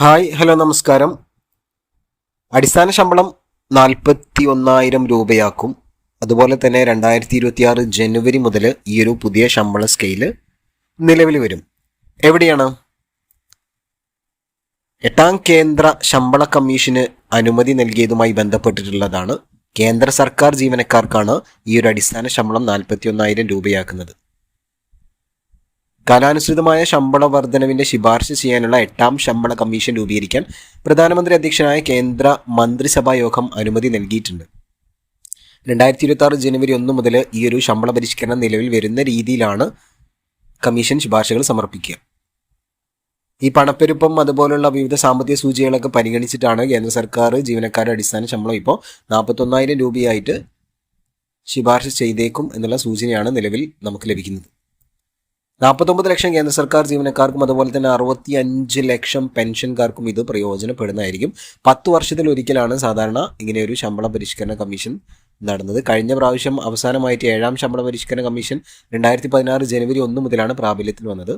Hi hello നമസ്കാരം. അടിസ്ഥാന ശമ്പളം നാൽപ്പത്തി ഒന്നായിരം രൂപയാക്കും. അതുപോലെ തന്നെ രണ്ടായിരത്തി ഇരുപത്തി ആറ് ജനുവരി മുതൽ ഈ ഒരു പുതിയ ശമ്പള സ്കെയിൽ നിലവിൽ വരും. എവിടെയാണ്? എട്ടാം കേന്ദ്ര ശമ്പള കമ്മീഷന് അനുമതി നൽകിയതുമായി ബന്ധപ്പെട്ടിട്ടുള്ളതാണ് കേന്ദ്ര സർക്കാർ ജീവനക്കാർക്കാണ് ഈ ഒരു അടിസ്ഥാന ശമ്പളം നാൽപ്പത്തി ഒന്നായിരം രൂപയാക്കുന്നത്. കാലാനുസൃതമായ ശമ്പള വർധനവിന്റെ ശുപാർശ ചെയ്യാനുള്ള എട്ടാം ശമ്പള കമ്മീഷൻ രൂപീകരിക്കാൻ പ്രധാനമന്ത്രി അധ്യക്ഷനായ കേന്ദ്ര മന്ത്രിസഭാ യോഗം അനുമതി നൽകിയിട്ടുണ്ട്. രണ്ടായിരത്തി ഇരുപത്തി ആറ് ജനുവരി ഒന്ന് മുതൽ ഈ ഒരു ശമ്പള പരിഷ്കരണം നിലവിൽ വരുന്ന രീതിയിലാണ് കമ്മീഷൻ ശുപാർശകൾ സമർപ്പിക്കുക. ഈ പണപ്പെരുപ്പം അതുപോലുള്ള വിവിധ സാമ്പത്തിക സൂചികളൊക്കെ പരിഗണിച്ചിട്ടാണ് കേന്ദ്ര സർക്കാർ ജീവനക്കാരുടെ അടിസ്ഥാന ശമ്പളം ഇപ്പോൾ നാൽപ്പത്തൊന്നായിരം രൂപയായിട്ട് ശുപാർശ ചെയ്തേക്കും എന്നുള്ള സൂചനയാണ് നിലവിൽ നമുക്ക് ലഭിക്കുന്നത്. നാൽപ്പത്തൊമ്പത് ലക്ഷം കേന്ദ്ര സർക്കാർ ജീവനക്കാർക്കും അതുപോലെ തന്നെ അറുപത്തി അഞ്ച് ലക്ഷം പെൻഷൻകാർക്കും ഇത് പ്രയോജനപ്പെടുന്നതായിരിക്കും. പത്ത് വർഷത്തിൽ ഒരിക്കലാണ് സാധാരണ ഇങ്ങനെ ഒരു ശമ്പള പരിഷ്കരണ കമ്മീഷൻ നടന്നത്. കഴിഞ്ഞ പ്രാവശ്യം അവസാനമായിട്ട് ഏഴാം ശമ്പള പരിഷ്കരണ കമ്മീഷൻ രണ്ടായിരത്തി പതിനാറ് ജനുവരി ഒന്ന് മുതലാണ് പ്രാബല്യത്തിൽ വന്നത്.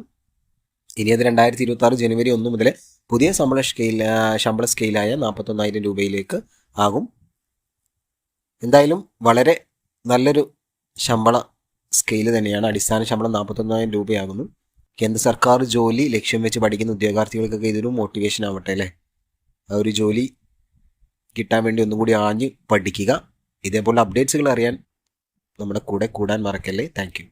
ഇനി അത് രണ്ടായിരത്തി ഇരുപത്തി ആറ് ജനുവരി ഒന്ന് മുതൽ പുതിയ ശമ്പള സ്കെയിൽ ശമ്പള സ്കെയിലായ നാൽപ്പത്തൊന്നായിരം രൂപയിലേക്ക് ആകും. എന്തായാലും വളരെ നല്ലൊരു ശമ്പള സ്കെയിൽ തന്നെയാണ്. അടിസ്ഥാന ശമ്പളം നാൽപ്പത്തൊന്നായിരം രൂപയാകുന്നു. കേന്ദ്ര സർക്കാർ ജോലി ലക്ഷ്യം വെച്ച് പഠിക്കുന്ന ഉദ്യോഗാർത്ഥികൾക്കൊക്കെ ഇതൊരു മോട്ടിവേഷൻ ആവട്ടെ അല്ലേ? ആ ഒരു ജോലി കിട്ടാൻ വേണ്ടി ഒന്നും കൂടി ആഞ്ഞ് പഠിക്കുക. ഇതേപോലെ അപ്ഡേറ്റ്സുകൾ അറിയാൻ നമ്മുടെ കൂടെ കൂടാൻ മറക്കല്ലേ? താങ്ക്